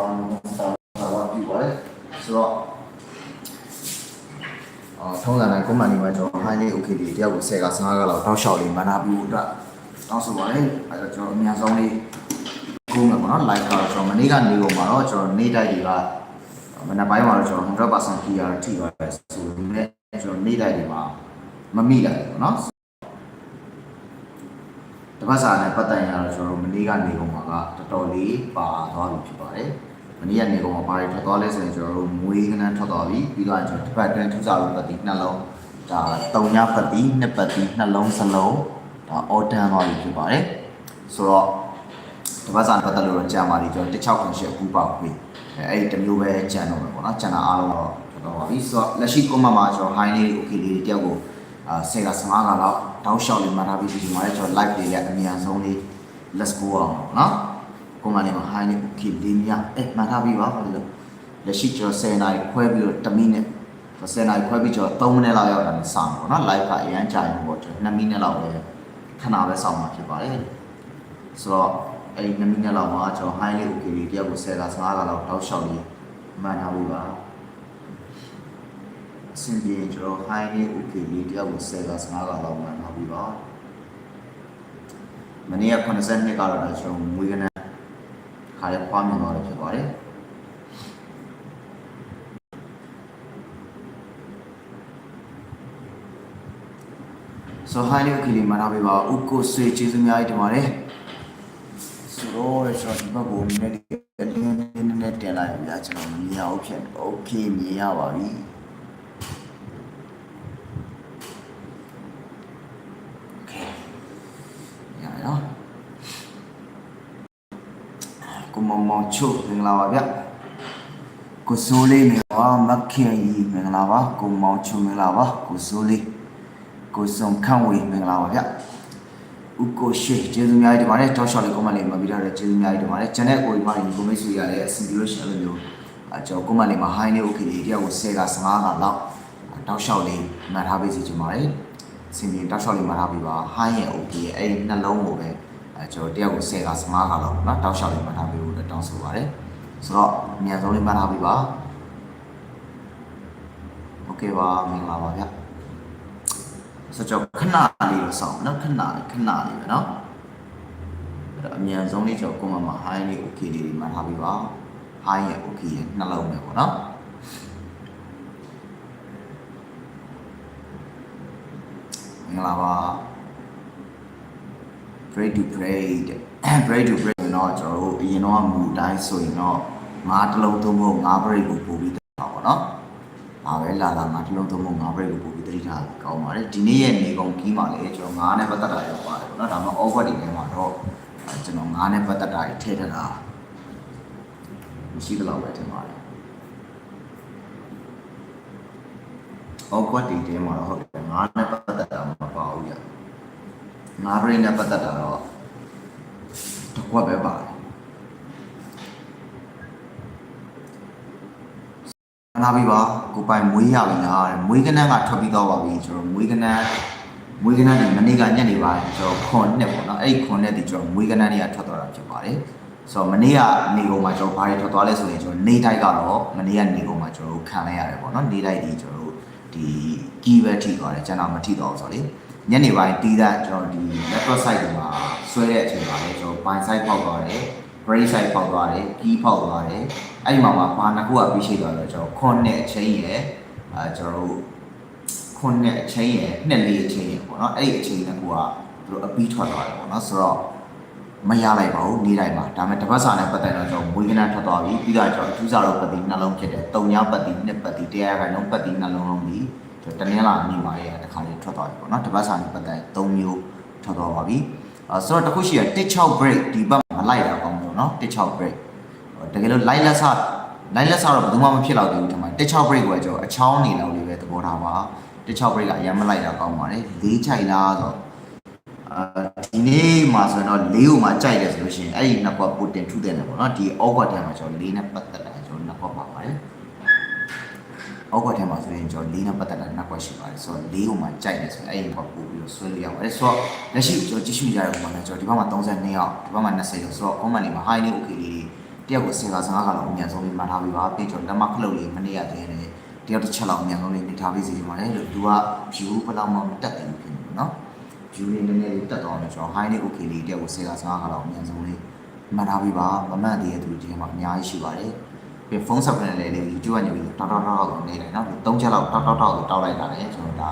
ပါတာဝပြပါတယ်ဆိုတော့အော်ထုံးစံတိုင်းကွန်မန်ဒီမှာကျွန်တော် highly okay လေးတယောက်ကို10က15ကလောက်တောက်လျှောက်လေးမနာပြီးတော့တောင်းဆိုပါတယ်အဲတော့ကျွန်တော်အများဆုံးလေးကိုမယ်ပေါ့နော် like ကတော့ကျွန်တော်မနေ့ကနေကုန်မှာတော့ကျွန်တော်နေ့တိုက်တွေကမနက်ပိုင်းမှာတော့ကျွန်တော်100% PR ထိပါတယ်ဆိုပေမဲ့ကျွန်တော်နေ့တိုက်တွေမှာမမိလိုက်ဘူးပေါ့နော်တပတ်စာနဲ့ပတ်သက်ရင်တော့ကျွန်တော်တို့မနေ့ကနေကုန်မှာကတော်တော်လေးပါသွားပြီဖြစ်ပါတယ် မနေ့ကနေကုန်မှာဘာတွေထွက်သွားလဲဆိုရင်ကျွန်တော်တို့မွေးကနန်းထွက်သွားပြီပြီးတော့ကျွန်တော်တစ်ပတ်အတွင်းထူးခြားလို့ပတ်တိနှလုံးဒါတုံညပတ်တိနှစ်ပတ်တိနှလုံးစလုံးဒါအော်တန်သွားပြီဖြစ်ပါတယ်ဆိုတော့တပတ်စာပတ်သက်လို့တော့ကြာပါလိမ့်ကျွန်တော်16ခွန်ရှစ်အခုပါခွေအဲအဲ့ဒီတစ်မျိုးပဲကြံတော့မယ်ပေါ့နော်ကြံတာအားလုံးတော့တော်တော်ပါပြီဆိုတော့လက်ရှိကွန်မမှာကျွန်တော် high လေး okay လေးတယောက်ကိုအာ10က15ကလောက်တောက်လျှောက်လေးမှတ်ထားပြီးဒီမှာလည်းကျွန်တော် live လေးလည်းအမြန်ဆုံးလေး let's go အောင်ပေါ့နော် ကွန်မလေးမှာ high လေး okay လေးမြအဲမှတ်ထားပြီးပါဘာလို့လက်ရှိကျွန်တော်10နာရီခွဲပြီးတော့1မိနစ်10နာရီခွဲပြီးကျွန်တော်3မိနစ်လောက်ရောက်တာနဲ့စအောင်ပေါ့နော် live ကအရန်ကြာရင်ပေါ့ကျွန်တော်2မိနစ်လောက်ပဲခဏပဲစောင့်မှာဖြစ်ပါတယ်ဆိုတော့အဲ့ဒီ2မိနစ်လောက်မှာကျွန်တော် high လေး okay လေးတယောက်ကို10က15ကလောက်တောက်လျှောက်လေးမှန်ထားဖို့ပါအဆင်ပြေရင်ကျွန်တော် high လေး okay လေးတယောက်ကို10က15ကလောက်မှန်ထားပြီးပါမနေ့က82ကတော့ဒါကျွန်တော်မွေးကနန်း ခါရပွားမြင်တော့ဖြစ်ပါတယ်ဆို high လေး okay လေးမှန်ထားပြီးပါဥကိုဆွေကျေးဇူးများကြီးတင်ပါတယ် ဆိုတော့ကျွန်တော်ဒီဘက်ကိုနည်းနည်းလေးနည်းနည်းနည်းတင်လိုက်ပြီလားကျွန်တော်မမြင်အောင်ဖြစ်โอเคမြင်ရပါပြီ မောင်မောင်ချို့မင်္ဂလာပါဗျကိုစိုးလေးမင်္ဂလာပါမခင်ကြီးမင်္ဂလာပါကိုမောင်ချို့မင်္ဂလာပါကိုစိုးလေးကိုစုံခန့်ဝေမင်္ဂလာပါဗျဥကိုရှိကျေးဇူးများကြီးတင်ပါတယ်တောက်ရှော့လေးကွန်မန့်လေးမှာပြီးတော့ကျေးဇူးများကြီးတင်ပါတယ်ကျန်တဲ့ကိုဒီမှာဒီကိုမိတ်ဆွေရလည်းအစီအလို့ရှိရင်အဲ့လိုမျိုးအကျွန်တော်ကွန်မန့်လေးမှာ high လေး okay လေးတယောက်ကို10က15ကလောက်တောက်ရှော့လေးမှတ်ထားပေးစီချင်ပါတယ်အစီအရင်တောက်ရှော့လေးမှတ်ထားပေးပါ high ရဲ့ okay ရဲ့အဲ့ဒီနှလုံးကိုပဲ အဲကျွန်တော်တယောက်ကို10က15ကလောက်เนาะတောက်ရှော့လေးမှတ်ထားပေးဖို့တောင်းဆိုပါတယ်ဆိုတော့အမြန်ဆုံးလေးမှတ်ထားပေးပါ okay ပါမင်္ဂလာပါဗျဆိုတော့ခဏလေးလို့စောင့်နော်ခဏလေးခဏလေးပဲနော်အဲ့တော့အမြန်ဆုံးလေးကျွန်တော်ကိုမမှာ high လေး okay လေးဒီမှာထားပြီးပါ high ရဲ့ okay ရဲ့နှလုံးပဲပေါ့နော်မင်္ဂလာပါ pray to pray pray to pray တော့ကျွန်တော်တို့အရင်တော့မူတိုင်းဆိုရင်တော့ငါးတစ်လုံးသုံးဖို့ငါး break ကိုပို့ပြီးတော့ပါနော်ဒါပဲလာလာငါတစ်လုံးသုံးဖို့ငါ break ကိုပို့ပြီးသတိထားကောင်းပါတယ်ဒီနေ့ရဲ့နေကုန်ကီးမှာလည်းကျွန်တော်ငါးနဲ့ပတ်သက်တာရောက်ပါတယ်ပေါ့နော်ဒါမှ offer တွေထဲမှာတော့အဲကျွန်တော်ငါးနဲ့ပတ်သက်တာတွေထည့်ထတာမရှိသလောက်ပဲထင်ပါတယ် offer တွေထဲမှာတော့ဟုတ်တယ်ငါးနဲ့ပတ်သက်တာမပါဘူးရ ငါ break နဲ့ပတ်သက်တာတော့တစ်ခွက်ပဲပါတယ်လာပြီပါကိုပိုင်မွေးရပြီလားတဲ့မွေးကနန်းကထွက်ပြီးတော့ပါပြီကျွန်တော်မွေးကနန်းမွေးကနန်းဒီမနေ့ကညနေပိုင်းကျွန်တော်ခွန်နှစ်ပေါ့နော်အဲ့ဒီခွန်နှစ်ဒီကျွန်တော်မွေးကနန်းတွေကထွက်သွားတာဖြစ်ပါတယ်ဆိုတော့မနေ့ကနေကုန်မှာကျွန်တော်ဘာတွေထွက်သွားလဲဆိုရင်ကျွန်တော်နေတိုက်ကတော့မနေ့ကနေကုန်မှာကျွန်တော်ခံလိုက်ရတယ်ပေါ့နော်နေတိုက်ဒီကျွန်တော်တို့ဒီကီးပဲထိသွားတယ်ကျွန်တော်မထိတော့ဘူးဆိုတော့လေ ညနေပိုင်းတီးတဲ့ကျွန်တော်ဒီ network site တွေမှာဆွဲတဲ့အချိန်မှာလည်းကျွန်တော် pine site ပေါက်သွားတယ် brain side ပေါက်သွားတယ် key ပေါက်သွားတယ်အဲ့ဒီမှာမှာဘာနှစ်ခုကပြီးရှိသွားတော့ကျွန်တော်ခွန်နဲ့အချင်းရယ်အဲကျွန်တော်တို့ခွန်နဲ့အချင်းရယ်နှစ်လေးအချင်းရယ်ပေါ့နော်အဲ့ဒီအချင်းနှစ်ခုကသူတို့အပြီးထွက်သွားတယ်ပေါ့နော်ဆိုတော့မရလိုက်ပါဘူးနေလိုက်ပါဒါပေမဲ့တပတ်စာနဲ့ပတ်သက်တော့ကျွန်တော်ဝေကနာထွက်သွားပြီပြီးတော့ကျွန်တော်အထူးစာတော့ပတ်တိနှလုံးဖြစ်တယ်တုံညာပတ်တိနှစ်ပတ်တိတရားခိုင်လုံးပတ်တိနှလုံးလုံးပြီးကျွန် တနင်္လာနေ့မှာရတခါလေးထွက်သွားပြီပေါ့နော်တပတ်စာနဲ့ပတ်သက်3မျိုးထွက်သွားပါပြီအဲဆိုတော့တခုရှိရ16 break ဒီဘက်မလိုက်တာကောင်းလို့နော်16 break တကယ်လို့ light လက်စ light လက်စတော့ဘယ်သူမှမဖြစ်တော့ဘူးထင်ပါတယ်16 break ကိုကျွန်တော်အချောင်းနေလောက်လေးပဲသဘောထားပါ16 break ကအရင်မလိုက်တာကောင်းပါတယ်၄ချိုက်လားဆိုတော့အဲဒီနေ့မှာဆိုတော့၄ကိုမှကြိုက်တယ်ဆိုလို့ရှိရင်အဲ့ဒီနှစ်ကွက်ပိုတင်ထုတယ်နော်ပေါ့နော်ဒီ awkward တန်းမှာကျွန်တော်၄နဲ့ပတ်သက်တာကျွန်တော်နှစ်ကွက်ပါပါတယ် awkward ထဲမှာဆိုရင်ကျွန်တော်၄နဲ့ပတ်သက်တာနှစ်ကွက်ရှိပါတယ်ဆိုတော့၄ကိုမှကြိုက်တယ်ဆိုရင်အဲ့ဒီဘက်ပို့ပြီးတော့ဆွဲလို့ရပါတယ်ဆိုတော့လက်ရှိကျွန်တော်ကြည့်ရှုကြရတဲ့ပုံမှာလည်းကျွန်တော်ဒီဘက်မှာ32ရောက်ဒီဘက်မှာ20ရောက်ဆိုတော့ comment လေးမှာ high လေး okay လေးတတယောက်ကိုစင်က15ခါလောက်အမြန်ဆုံးလေးမှတ်ထားပြီးပါပြီးတော့လက်မခလုတ်လေးမနေ့ကတည်းကလည်းတယောက်တစ်ချက်လောက်အမြန်ဆုံးလေးနေထားပြီးစီပါလေလို့သူက view ဘယ်လောက်မှမတက်တယ်ဖြစ်နေနော် view လေးနည်းနည်းလေးတက်သွားတယ်ကျွန်တော် high လေး okay လေးတယောက်ကိုစင်က15ခါလောက်အမြန်ဆုံးလေးမှတ်ထားပြီးပါမမှန်သေးတဲ့သူတွေမှာအများကြီးရှိပါတယ် ပြီးဖုန်းဆက်ပြန်လည်းလေ YouTube ကနေပြီးတောက်တောက်တောက်တောက်နေတယ်နော်၃ချက်လောက်တောက်တောက်တောက်တောက်လိုက်တာလေကျွန်တော်ဒါ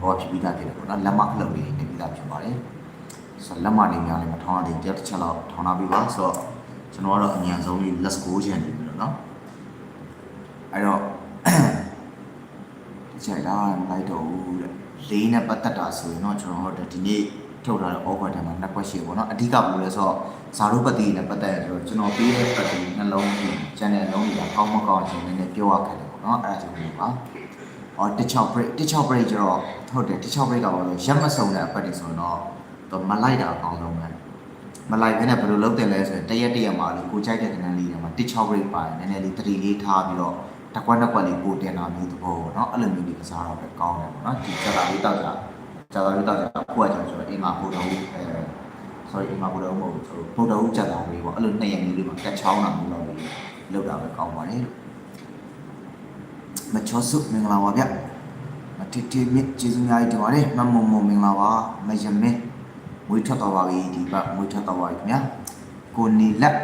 ဟောဖြစ်ပြီးသားဖြစ်တယ်ပေါ့နော်လက်မခလုတ်လေးနေပြီးသားဖြစ်ပါတယ်ဆိုတော့လက်မလေးများလည်းမထောင်းရသေးတယောက်တစ်ချက်လောက်ထောင်းထားပြီးပါဆိုတော့ကျွန်တော်ကတော့အမြန်ဆုံးလေး let's go ချင်နေပြီလို့နော်အဲ့တော့ကြိုက်တာမလိုက်တော့ဘူးတဲ့လေးနဲ့ပတ်သက်တာဆိုရင်တော့ကျွန်တော်တို့ဒီနေ့ ထုတ်ထားတဲ့ offer ထဲမှာနှစ်ခွက်ရှိပေါ့နော်အဓိကဘယ်လိုလဲဆိုတော့ဇာတို့ပတိနဲ့ပတ်သက်ရတော့ကျွန်တော်ပေးတဲ့ပတိနှလုံးကြီး channel လုံးကြီးကကောင်းမကောင်းရှင်နည်းနည်းပြောရခဲ့တယ်ပေါ့နော်အဲ့ဒါကြောင့်လို့ပါဟောတစ်ချောက် break တစ်ချောက် break ကျတော့ဟုတ်တယ်တစ်ချောက် break ကဘာလို့ရက်မစုံတဲ့အပတ်တွေဆိုတော့တော့မလိုက်တာအကောင်းဆုံးပဲမလိုက်ဘဲနဲ့ဘယ်လိုလုပ်တယ်လဲဆိုရင်တရက်တရက်မှာလေကိုကြိုက်တဲ့ကဏ္ဍလေးတွေမှာတစ်ချောက် break ပါတယ်နည်းနည်းလေးတတိလေးထားပြီးတော့တစ်ခွက်နှစ်ခွက်လေးပိုတင်တာမျိုးသဘောပေါ့နော်အဲ့လိုမျိုးဒီကစားတော့ပဲကောင်းတယ်ပေါ့နော်ဒီစကားလေးတောက်ကြစကားလေးတောက်ကြဖွက်ကြဆိုတော့ အိမ်မှာပို့တော့အဲ sorry အိမ်မှာပို့တော့မဟုတ်ဘူးဆိုပို့တော့ကြတာလေးပေါ့အဲ့လိုနှစ်ရက်လေးလေးမှာကတ်ချောင်းတာမျိုးတော့လေးလောက်တာပဲကောင်းပါတယ်မချောစုမင်္ဂလာပါဗျမတီတီမြစ်ကျေးဇူးများကြီးတင်ပါတယ်မမုံမုံမင်္ဂလာပါမယမင်းမွေးထွက်တော်ပါပြီဒီဘက်မွေးထွက်တော်ပါပြီခင်ဗျာကိုနီလက်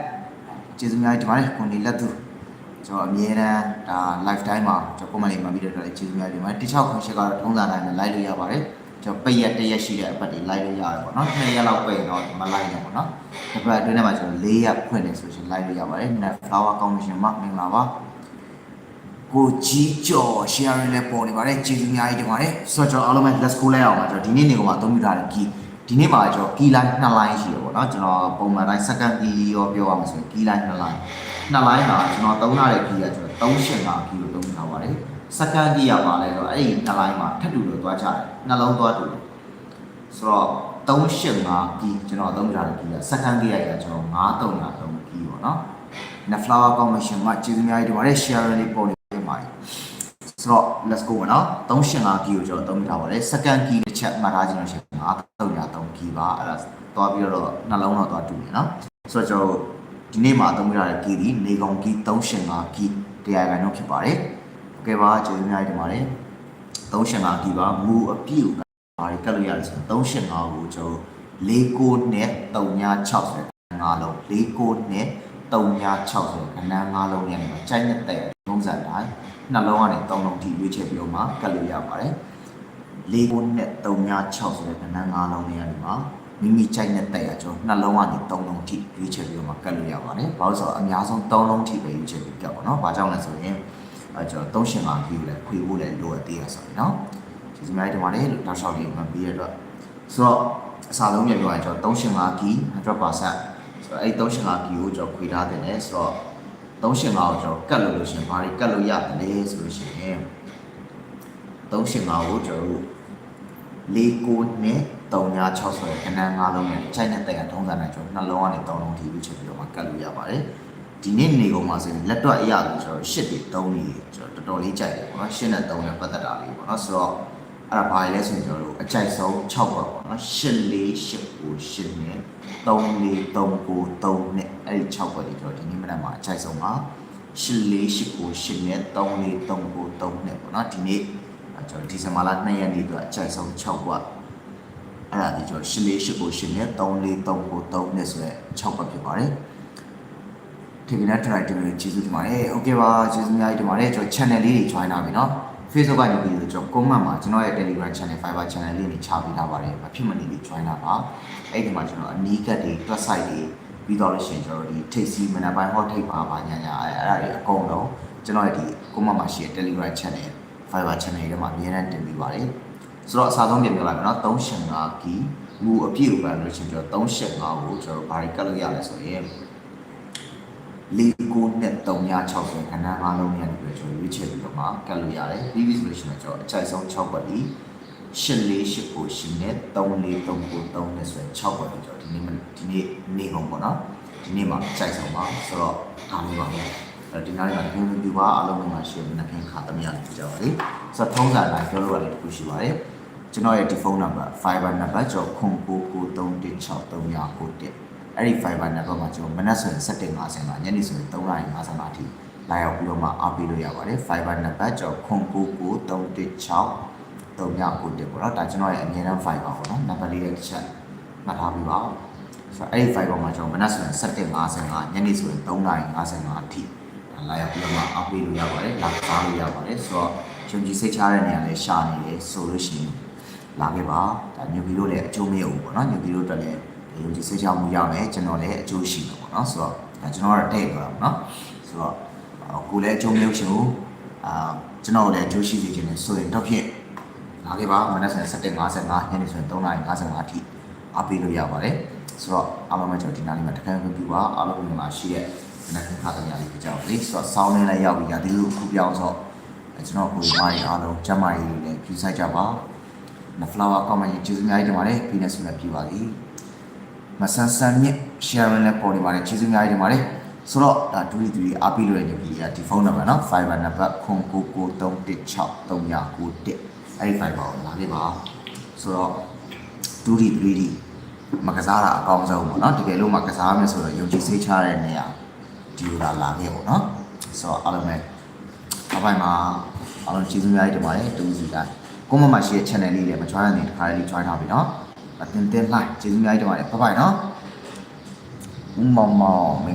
ကျေးဇူးများကြီးတင်ပါတယ်ကိုနီလက်သူကျွန်တော်အမြဲတမ်းဒါ live time မှာကျွန်တော် comment လေးမှပြီးတော့လည်းကျေးဇူးများတင်ပါတယ်တခြား function ကတော့ထုံးစံတိုင်းပဲ live လို့ရပါတယ် ကျွန်တော်ပိတ်ရက်တစ်ရက်ရှိတဲ့အပတ်တွေ live လို့ရတယ်ပေါ့နော်နှစ်ရက်လောက်ပိတ်ရင်တော့မ live နဲ့ပေါ့နော်တစ်ပတ်အတွင်းထဲမှာကျွန်တော်၄ရက်ဖွင့်နေဆိုရှင် live လို့ရပါတယ် net flower commission မှာမင်္ဂလာပါကိုကြီးကျော် share လည်းပေါ်နေပါတယ်ကျေးဇူးများကြီးတင်ပါတယ်ဆိုတော့ကျွန်တော်အားလုံးပဲ let's go လိုက်အောင်ပါကျွန်တော်ဒီနေ့နေကောင်မှာအသုံးပြုထားတဲ့ key ဒီနေ့မှာကျွန်တော် key line 2 line ရှိရပေါ့နော်ကျွန်တော်ပုံမှန်တိုင်း second key ရောပြောရမှာဆိုရင် key line 2 line နှစ် line မှာကျွန်တော်သုံးထားတဲ့ key ကကျွန်တော်385 key လို့သုံးထားပါတယ်။ second key ကပါလဲဆိုတော့အဲ့ဒီနှစ် line မှာထပ်တူလို့သွားချတယ်။နှလုံးသွားတူတယ်။ဆိုတော့385 key ကျွန်တော်သုံးထားတဲ့ key က second key ကကျွန်တော်9303 key ပေါ့နော်။ net flower commission မှာကျေးဇူးများကြီးတင်ပါတယ် share လေးပေါ်နေပါတယ်။ဆိုတော့ let's go ပါနော်385 key ကိုကျွန်တော်သုံးထားပါတယ် second key တစ်ချက်မှတ်ထားခြင်းလို့ရှိရင်9303 key ပါအဲ့ဒါသွားပြီးတော့နှလုံးတော့သွားတူတယ်နော်။ဆိုတော့ကျွန်တော်ဒီနေ့မှာအသုံးပြုရတဲ့ key ဒီနေကောင် key 385 key တရားခိုင်တော့ဖြစ်ပါတယ်။ ကဲပါကျေးဇူးအများကြီးတင်ပါတယ်385ကီပါမူအပြည့်ကိုဘာတွေကတ်လို့ရလဲဆိုတော့385ကိုကျွန်တော်၄ကိုနဲ့360ငါလုံး၄ကိုနဲ့360ခဏငါလုံးနဲ့ကြိုက်နှစ်သက်ပုံစံတိုင်းနှလုံးကနေ3လုံးထိရွေးချယ်ပြီးတော့မှကတ်လို့ရပါတယ်၄ကိုနဲ့360ဆိုတဲ့ခဏငါလုံးနဲ့ကနေမှာမိမိကြိုက်နှစ်သက်ရကျွန်တော်နှလုံးကနေ3လုံးထိရွေးချယ်ပြီးတော့မှကတ်လို့ရပါတယ်ဘာလို့ဆိုတော့အများဆုံး3လုံးထိပဲရွေးချယ်ပြီးကတ်ပါတော့ဘာကြောင့်လဲဆိုရင် အဲကျွန်တော်385 kg လည်းခွေဖို့လည်းလိုအပ်သေးရဆိုရင်เนาะကျေးဇူးများတင်ပါတယ်လို့တောက်လျှောက်လေးမှပြီးရတော့ဆိုတော့အစားလုံးပြန်ပြောရင်ကျွန်တော်385 kg 100%ဆိုတော့အဲ့385 kg ကိုကျွန်တော်ခွေထားတယ်ဆိုတော့385ကိုကျွန်တော်ကတ်လို့လို့ရှင်ဘာတွေကတ်လို့ရတယ်လဲဆိုလို့ရှိရင်385ကိုကျွန်တော်တို့49နဲ့3960ခဏ9လုံးနဲ့ခြိုက်နဲ့တက်ရထုံးစံနဲ့ကျွန်တော်နှလုံးကနေ3လုံးထိပြီးချက်ပြီးတော့မှကတ်လို့ရပါတယ် ဒီနေ့နေကုန်မှာဆိုရင်လက်တော့အရာလို့ကျွန်တော်ရှစ်တွေ3နေကျွန်တော်တော်တော်လေးကြိုက်တယ်ပေါ့နော်ရှစ်နဲ့3နဲ့ပတ်သက်တာလေးပေါ့နော်ဆိုတော့အဲ့ဒါဘာလဲဆိုရင်ကျွန်တော်တို့အကြိုက်ဆုံး6ပါပေါ့နော်8 4 8ကို8နဲ့3 4 3ကို3နဲ့အဲ့ဒီ6ပါတွေကျွန်တော်ဒီနေ့မနက်မှာအကြိုက်ဆုံးပါ8 4 8ကို8နဲ့3 4 3ကို3နဲ့ပေါ့နော်ဒီနေ့ကျွန်တော်ဒီဇင်ဘာလ2ရက်နေ့အတွက်အကြိုက်ဆုံး6ပါအဲ့ဒါဒီကျွန်တော်8 4 8ကို8နဲ့3 4 3ကို3နဲ့ဆိုရဲ6ပါဖြစ်ပါတယ် ဒီကနေ့ try တင်လို့ကျေးဇူးတင်ပါတယ်။ Okay ပါကျေးဇူးအများကြီးတင်ပါတယ်။ကျွန်တော် channel လေးတွေ join လာပြီเนาะ။ Facebook ကနေပြီးတော့ကျွန်တော် comment မှာကျွန်တော်ရဲ့ Telegram channel Fiber channel လေးတွေချပေးထားပါတယ်။မဖြစ်မနေပြီး join လာပါ။အဲ့ဒီမှာကျွန်တော်အနီးကပ်တွေ website တွေပြီးတော့လို့ရှိရင်ကျွန်တော်ဒီထိတ်စီမနက်ပိုင်းဟောထိတ်ပါပါညာညာအဲ့အဲ့ဒါတွေအကုန်လုံးကျွန်တော်ရဲ့ဒီ comment မှာရှိတဲ့ Telegram channel Fiber channel တွေမှာအများနဲ့တင်ပေးပါတယ်။ဆိုတော့အစားဆုံးပြင်ပြလိုက်မယ်เนาะ385 key မူအပြည့်ကိုပဲလို့ရှိရင်ကျွန်တော်385ကိုကျွန်တော်ဘာတွေကတ်လို့ရလဲဆိုရင် လေးကိုနဲ့360ခဏငါးလုံးနဲ့ပြီးကျွန်တော်ရွေးချယ်ပြီးတော့မှကတ်လို့ရတယ်ပြီးပြီဆိုလို့ရှိရင်ကျွန်တော်အချိုက်ဆုံး6ပတ်ဒီ8လေး8ကို8နဲ့3လေး3ကို3နဲ့ဆိုရင်6ပတ်ဒီကျွန်တော်ဒီနေ့ဒီနေ့နေကုန်ပေါ့နော်ဒီနေ့မှာအချိုက်ဆုံးပါဆိုတော့အားလုံးပါပဲအဲဒီနေ့ကဒီဗီဒီယိုပါအားလုံးမှာ share နဲ့ခင်ခါသမီးလေးကြပါလေဆိုတော့ထုံးစံတိုင်းပြောလို့ရတယ်တခုရှိပါတယ်ကျွန်တော်ရဲ့ဒီဖုန်းနံပါတ် Fiber နံပါတ်ကျော်0993163991 အဲ့ဒီ fiber network မှာကျွန်တော်မနက်ဆိုရင်7:50မှာညနေဆိုရင်3:55အထိလာရောက်ပြီးတော့မှအားပေးလို့ရပါတယ် fiber network ကျွန်တော်099316 3ညကိုတက်ပေါ့နော်ဒါကျွန်တော်ရဲ့အမြဲတမ်း fiber ပေါ့နော်နံပါတ်လေးတစ်ချက်မှတ်ထားပြီးပါဆိုတော့အဲ့ဒီ fiber မှာကျွန်တော်မနက်ဆိုရင်7:55ညနေဆိုရင်3:55အထိဒါလာရောက်ပြီးတော့မှအားပေးလို့ရပါတယ်လာစားလို့ရပါတယ်ဆိုတော့ယုံကြည်စိတ်ချတဲ့နေရာလေးရှာနေတယ်ဆိုလို့ရှိရင်လာခဲ့ပါဒါညူဘီတို့လည်းအကျိုးမရဘူးပေါ့နော်ညူဘီတို့အတွက်လည်း ယုံကြည်စိတ်ချမှုရမယ်ကျွန်တော်လည်းအကျိုးရှိမှာပေါ့နော်ဆိုတော့ဒါကျွန်တော်ကတော့တဲ့ပြောတာပေါ့နော်ဆိုတော့ကိုယ်လည်းအကျိုးမရရှင်ဘူးအာကျွန်တော်လည်းအကျိုးရှိစေချင်တယ်ဆိုရင်တော့ဖြင့်လာခဲ့ပါမနက်ဆိုရင်7:55ညနေဆိုရင်3:55အထိအားပေးလို့ရပါတယ်ဆိုတော့အားလုံးပဲကျွန်တော်ဒီနားလေးမှာတခါပြန်ပြပါအားလုံးကမှရှိတဲ့မနက်ခါတည်းလေးကြအောင်လေဆိုတော့ဆောင်းနေလည်းရောက်ပြီဒါဒီလိုခုပြောင်းဆိုကျွန်တော်ကိုယ်မားရီအားလုံးကျမကြီးတွေလည်းဖြူဆိုင်ကြပါနဖလာဝါကောမန်ကြီးကျေးဇူးများကြီးတင်ပါတယ်ပြီးနေဆိုလည်းပြပါသည် မဆန်ဆန်မြင့် share လည်းပေါ်နေပါတယ်ကျေးဇူးများကြီးတင်ပါတယ်ဆိုတော့ဒါဒူရီဒူရီအားပေးလို့ရတဲ့ဒီဒီဖုန်းနံပါတ်နော် fiber နံပါတ်0993163991အဲ့ဒီ fiber ကိုလာခဲ့ပါဆိုတော့ 2D 3D မကစားတာအကောင်းဆုံးပေါ့နော်တကယ်လို့မကစားမယ်ဆိုတော့ယုံကြည်စိတ်ချတဲ့နေရာဒီလိုလာလာခဲ့ပေါ့နော်ဆိုတော့အားလုံးပဲအပိုင်းမှာအားလုံးကျေးဇူးများကြီးတင်ပါတယ်တူစီတိုင်းကိုမမရှိတဲ့ channel လေးလည်းမ join နေတခါလေး join ထားပြီနော် အတင်းတင်း like ကျေးဇူးများကြီးတင်ပါတယ်ဘိုင်ဘိုင်နော်ဦးမောင်မောင်မ